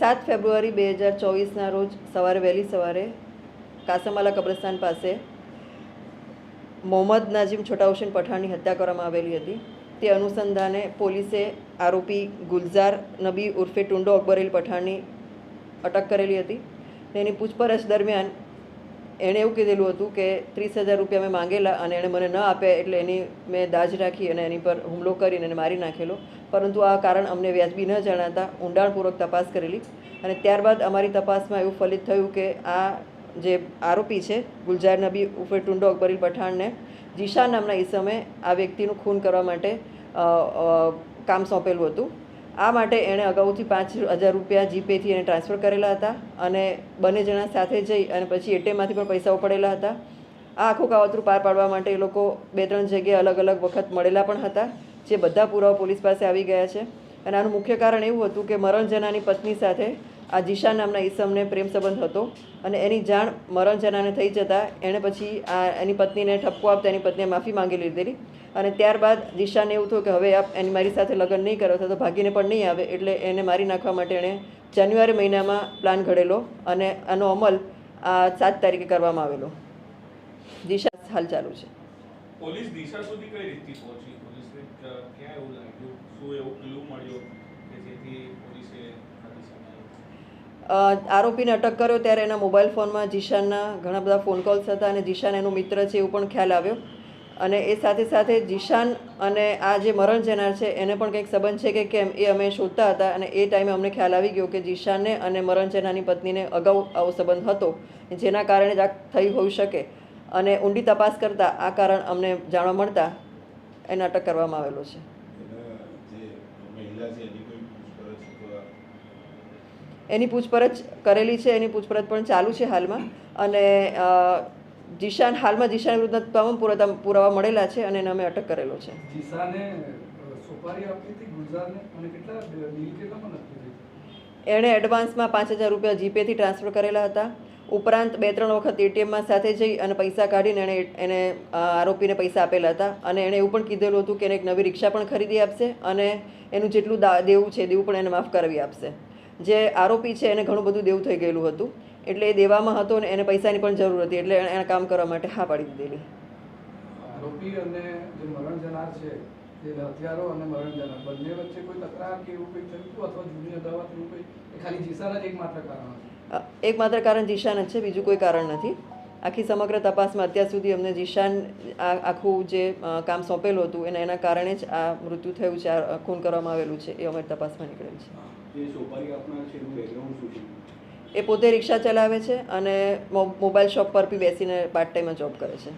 સાત ફેબ્રુઆરી બે હજાર ચોવીસના રોજ સવારે વહેલી સવારે કાસમાલા કબ્રસ્તાન પાસે મોહમ્મદ નાજીમ છોટા હુસેન પઠાણની હત્યા કરવામાં આવેલી હતી. તે અનુસંધાને પોલીસે આરોપી ગુલઝાર નબી ઉર્ફે ટુંડો અકબરેલ પઠાણની અટક કરેલી હતી. તેની પૂછપરછ દરમિયાન એણે એવું કીધેલું હતું કે ત્રીસ હજાર રૂપિયા મેં માંગેલા અને એણે મને ન આપ્યા એટલે એની મેં દાજ રાખી અને એની પર હુમલો કરીને એને મારી નાખેલો. પરંતુ આ કારણ અમને વ્યાજબી ન જણાતા ઊંડાણપૂર્વક તપાસ કરેલી. અને ત્યારબાદ અમારી તપાસમાં એવું ફલિત થયું કે આ જે આરોપી છે ગુલજાર નબી ઉર્ફે ટુંડો અકબરીલ પઠાણને, જીશા નામના ઈસમે આ વ્યક્તિનું ખૂન કરવા માટે કામ સોંપેલું હતું. આ માટે એણે અગાઉથી પાંચ હજાર રૂપિયા જીપેથી એને ટ્રાન્સફર કરેલા હતા અને બંને જણા સાથે જઈ અને પછી એટીએમમાંથી પણ પૈસા ઉપડેલા હતા. આ આખું કાવતરું પાર પાડવા માટે એ લોકો બે ત્રણ જગ્યાએ અલગ અલગ વખત મળેલા પણ હતા, જે બધા પુરાવા પોલીસ પાસે આવી ગયા છે. અને આનું મુખ્ય કારણ એવું હતું કે મરણજનાની પત્ની સાથે આ જીશા નામના ઈસમને પ્રેમ સંબંધ હતો અને એની જાણ મરણજનાને થઈ જતાં એણે પછી આ એની પત્નીને ઠપકો આપતા એની પત્નીએ માફી માંગી લીધેલી. અને ત્યારબાદ દિશાને એવું થયું કે હવે આપ એની મારી સાથે લગ્ન નહીં કરો તો ભાગીને પણ નહીં આવે એટલે એને મારી નાખવા માટે એણે જાન્યુઆરી મહિનામાં પ્લાન ઘડેલો અને આનો અમલ આ સાત તારીખે કરવામાં આવેલો. દિશા હાલ ચાલુ છે. પોલીસ દિશા સુધી કઈ રીતે પહોંચી? પોલીસને ક્યાં એવું લાગ્યું? શું એવું ક્લુ મળ્યો કે જેથી પોલીસે આરોપીને અટક કર્યો ત્યારે એના મોબાઈલ ફોનમાં જીશાનના ઘણા બધા ફોન કોલ્સ હતા અને જીશાન એનો મિત્ર છે એવું પણ ખ્યાલ આવ્યો. અને એ સાથે સાથે જીશાન અને આ જે મરણ જનાર છે, એને પણ કંઈક સંબંધ છે કે કેમ? એ અમે શોધતા હતા અને એ ટાઈમે અમને ખ્યાલ આવી ગયો કે જીશાનને અને મરણ જનારની પત્નીને અગાઉ આવો સંબંધ હતો, જેના કારણે જ આ થઈ હોઈ શકે. અને ઊંડી તપાસ કરતાં આ કારણ અમને જાણવા મળતા એને અટક કરવામાં આવેલો છે. એના પૂછપરછ કરેલી છે, એની પૂછપરછ પણ ચાલુ છે હાલમાં. અને જીશાન હાલમાં જીશાન વિરુદ્ધના તમામ પુરાવા પુરાવા મળેલા છે અને એને અમે અટક કરેલો છે. એણે એડવાન્સમાં પાંચ હજાર રૂપિયા જીપેથી ટ્રાન્સફર કરેલા હતા. ઉપરાંત બે ત્રણ વખત એટીએમમાં સાથે જઈ અને પૈસા કાઢીને એણે એને આરોપીને પૈસા આપેલા હતા. અને એણે એવું પણ કીધેલું હતું કે એને એક નવી રિક્ષા પણ ખરીદી આપશે અને એનું જેટલું દા દેવું છે દેવું પણ એને માફ કરાવી આપશે. જે આરોપી છે એને ઘણું બધું દેવું થઈ ગયેલું હતું. એટલે એ દેવામાં હતો ને એને પૈસાની પણ જરૂર હતી એટલે એણે કામ કરવા માટે હા પાડી દીધેલી. આરોપી અને જે મરણ જનાર છે જે હથિયારો અને મરણ જનાર બંને વચ્ચે કોઈ તકરાર કે એવું કંઈ થયું હતું અથવા જૂની અદાવત એવું કંઈ? ખાલી જીસાના જ એકમાત્ર કારણ એકમાત્ર કારણ જીશાન જ છે બીજું કોઈ કારણ નથી. આખી સમગ્ર તપાસમાં અત્યાર સુધી અમને જીશાન આ આખું જે કામ સોંપેલું હતું એને એના કારણે જ આ મૃત્યુ થયું છે આ ખૂન કરવામાં આવેલું છે એ અમારી તપાસમાં નીકળેલ છે? એ પોતે રિક્ષા ચલાવે છે અને મોબાઈલ શોપ પર બી બેસીને પાર્ટ ટાઈમમાં જોબ કરે છે.